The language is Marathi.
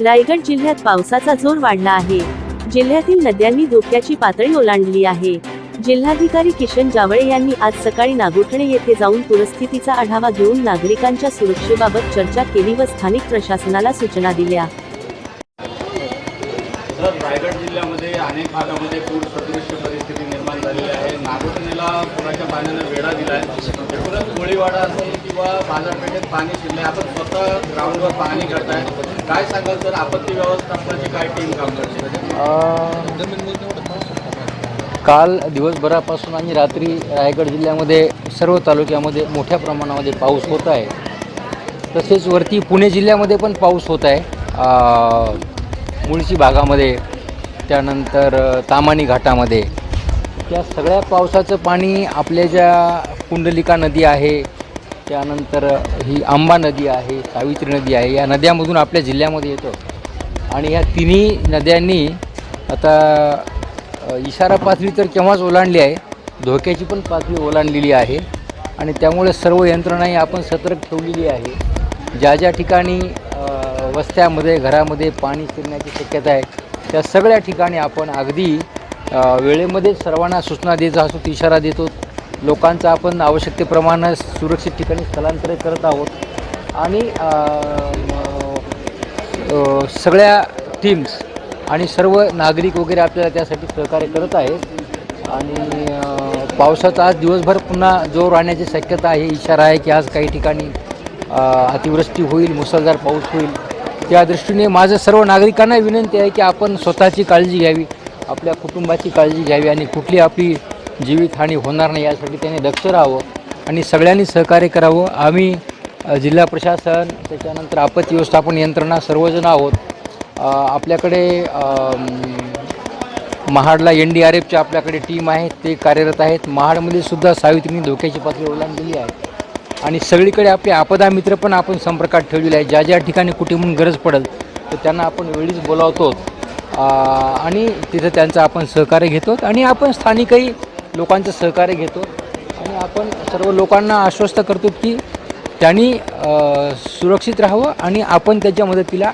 रायगड जिल्ह्यात पावसाचा जोर वाढला आहे. जिल्ह्यातील नद्यांनी धोक्याची पातळी ओलांडली आहे. जिल्हाधिकारी किशन जावळे यांनी आज सकाळी नागोठणे येथे जाऊन पूरस्थितीचा आढावा घेऊन नागरिकांच्या सुरक्षेबाबत चर्चा केली व स्थानिक प्रशासनाला सूचना दिल्या तर रायगड जिल्ह्यामध्ये अनेक भागामध्ये पूर सदृश्य परिस्थिती निर्माण झालेली आहे. नागोठणेला पुराच्या पाण्यानं वेढा दिला आहे एकूणच कोळीवाडा असेल किंवा बाजारपेठेत पाणी शिरले आपण स्वतः ग्राउंडवर पाहणी करताय. काय सांगाल सर? आपत्ती व्यवस्थापनाची काय टीम काम करते? काल दिवसभरापासून आणि रात्री रायगड जिल्ह्यामध्ये सर्व तालुक्यामध्ये मोठ्या प्रमाणामध्ये पाऊस होत आहे. तसेच वरती पुणे जिल्ह्यामध्ये पण पाऊस होत आहे. मुळशी भागामध्ये त्यानंतर तामाणी घाटामध्ये. त्या सगळ्या पावसाचं पाणी आपल्या ज्या कुंडलिका नदी आहे त्यानंतर ही आंबा नदी आहे सावित्री नदी आहे या नद्यामधून आपल्या जिल्ह्यामध्ये येतं. आणि या तिन्ही नद्यांनी आता इशारा पातळी तर केव्हाच ओलांडली आहे धोक्याची पण पातळी ओलांडलेली आहे. आणि त्यामुळे सर्व यंत्रणाही आपण सतर्क ठेवलेली आहे. ज्या ज्या ठिकाणी वस्त्यामध्ये घरामध्ये पाणी शिरण्याची शक्यता आहे त्या सगळ्या ठिकाणी आपण अगदी वेळेमध्ये सर्वांना सूचना देत असतो इशारा देतो लोकांचं आपण आवश्यकतेप्रमाणे सुरक्षित ठिकाणी स्थलांतरित करत आहोत. आणि सगळ्या टीम्स आणि सर्व नागरिक वगैरे आपल्याला त्यासाठी सहकार्य करत आहेत. आणि पावसाचा आज दिवसभर पुन्हा जोर राहण्याची शक्यता आहे इशारा आहे की आज काही ठिकाणी अतिवृष्टी होईल मुसळधार पाऊस होईल. त्या दृष्टीने माझं सर्व नागरिकांना विनंती आहे की आपण स्वतःची काळजी घ्यावी आपल्या कुटुंबाची काळजी घ्यावी आणि कुठली आपली जीवितहानी होणार नाही यासाठी त्यांनी दक्ष राहावं आणि सगळ्यांनी सहकार्य करावं. आम्ही जिल्हा प्रशासन त्याच्यानंतर आपत्ती व्यवस्थापन यंत्रणा सर्वजण आहोत. आपल्याकडे महाडला एन डी आर एफच्या आपल्याकडे टीम आहे ते कार्यरत आहेत. महाडमध्ये सुद्धा सावित्रीने धोक्याची पातळी ओलांडलेली आहे. आणि सगळीकडे आपले आपदा मित्र पण आपण संपर्कात ठेवलेले आहे ज्या ज्या ठिकाणी कुठे म्हणून गरज पडेल तर त्यांना आपण वेळीच बोलावतो. आणि तिथं त्यांचं आपण सहकार्य घेतो आणि आपण स्थानिकही लोकांचं सहकार्य घेतो. आणि आपण सर्व लोकांना आश्वस्त करतो की त्यांनी सुरक्षित राहावं आणि आपण त्याच्या मदतीला